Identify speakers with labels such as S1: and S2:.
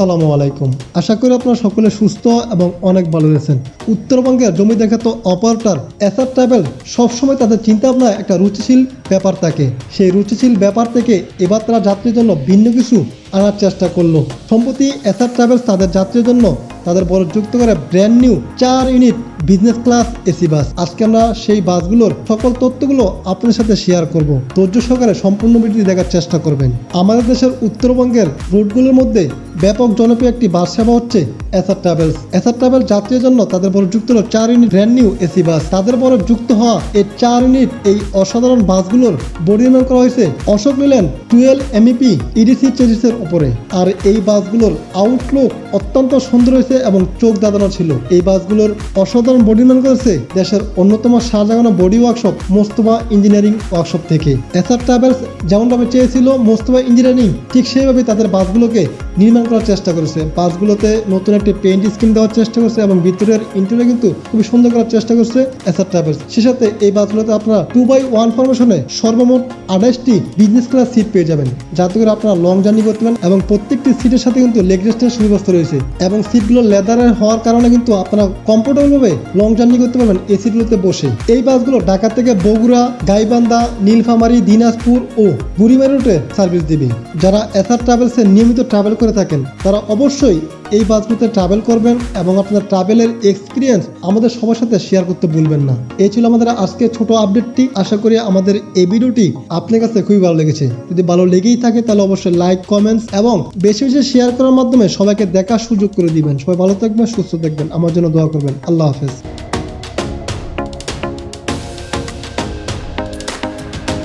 S1: আসসালামু আলাইকুম। আশা করি আপনারা সকলে সুস্থ এবং অনেক ভালো রয়েছেন উত্তরবঙ্গের জমি দেখে তো অপারেটার এসআর ট্রাভেল সবসময় তাদের চিন্তা ভাবনায় একটা রুচিশীল ব্যাপার থাকে। সেই রুচিশীল ব্যাপার থেকে এবার তারা যাত্রীর জন্য ভিন্ন কিছু আনার চেষ্টা করল। সম্প্রতি এসআর ট্রাভেলস তাদের যাত্রীর জন্য তাদের বড় যুক্ত করে ব্র্যান্ড নিউ চার unit business class AC bus আজকে আমরা সেই বাসগুলোর সকল তথ্যগুলো আপনার সাথে শেয়ার করব। ধৈর্য সহকারে সম্পূর্ণ ভিডিও দেখার চেষ্টা করবেন। আমাদের দেশের উত্তরবঙ্গের রুটগুলোর মধ্যে ব্যাপক জনপ্রিয় একটি বাস সেবা হচ্ছে এসআর ট্রাভেলস এসআর ট্রাভেল যাত্রীর জন্য তাদের বড় যুক্ত হলো চার unit brand new AC bus তাদের বড় যুক্ত হওয়া এই চার ইউনিট, এই অসাধারণ বাসগুলোর নির্মাণ করা হয়েছে অশোক নিলেন টুয়েলভ এমইপি ইডিসি চেজিসের উপরে। আর এই বাসগুলোর আউটলুক অত্যন্ত সুন্দর হয়েছে এবং চোখ দাদানো ছিল। এই বাসগুলোর অসাধারণ বডি নির্মাণ করেছে দেশের অন্যতম শাহজাহানো body workshop Mustafa engineering workshop থেকে। এসআর ট্রাভেলস যেমনভাবে চেয়েছিল, মোস্তফা ইঞ্জিনিয়ারিং ঠিক সেইভাবে তাদের বাসগুলোকে নির্মাণ করার চেষ্টা করেছে। বাসগুলোতে নতুন একটি পেইন্ট স্কিম দেওয়ার চেষ্টা করছে এবং ভিতরের ইন্টেরিয়র কিন্তু খুবই সুন্দর করার চেষ্টা করছে এসআর ট্রাভেলস সে সাথে এই বাসগুলোতে আপনারা টু বাই ওয়ান ফরমেশনে সর্বমোট আঠাশটি বিজনেস ক্লাস সিট পেয়ে যাবেন। যাতে করে আপনারা লং জার্নি করতে পারেন এবং প্রত্যেকটি সিটের সাথে কিন্তু লেগ রেস্টের সুব্যবস্থা রয়েছে এবং সিটগুলো লেদারের হওয়ার কারণে কিন্তু আপনারা কমফোর্টেবল ভাবে লং জার্নি করতে পারবেন এই সিটগুলোতে বসে। এই বাসগুলো ঢাকা থেকে বগুড়া, গাইবান্ধা, নীলফামারী, দিনাজপুর ও বুড়িমারি রুটে সার্ভিস দিবে। যারা এসআর ট্রাভেলসে নিয়মিত ট্রাভেল করে থাকেন, তারা অবশ্যই এই বাসগুলোতে ট্রাভেল করবেন এবং আপনার ট্রাভেলের এক্সপিরিয়েন্স আমাদের সবার সাথে শেয়ার করতে ভুলবেন না। এই ছিল আমাদের আজকে ছোট আপডেটটি আশা করি আমাদের এই ভিডিওটি আপনার কাছে খুবই ভালো লেগেছে। যদি ভালো লেগেই থাকে তাহলে অবশ্যই লাইক কমেন্টস এবং বেশি বেশি শেয়ার করার মাধ্যমে সবাইকে দেখার সুযোগ করে দিবেন। সবাই ভালো থাকবেন, সুস্থ থাকবেন। আমার জন্য দোয়া করবেন। আল্লাহ হাফেজ।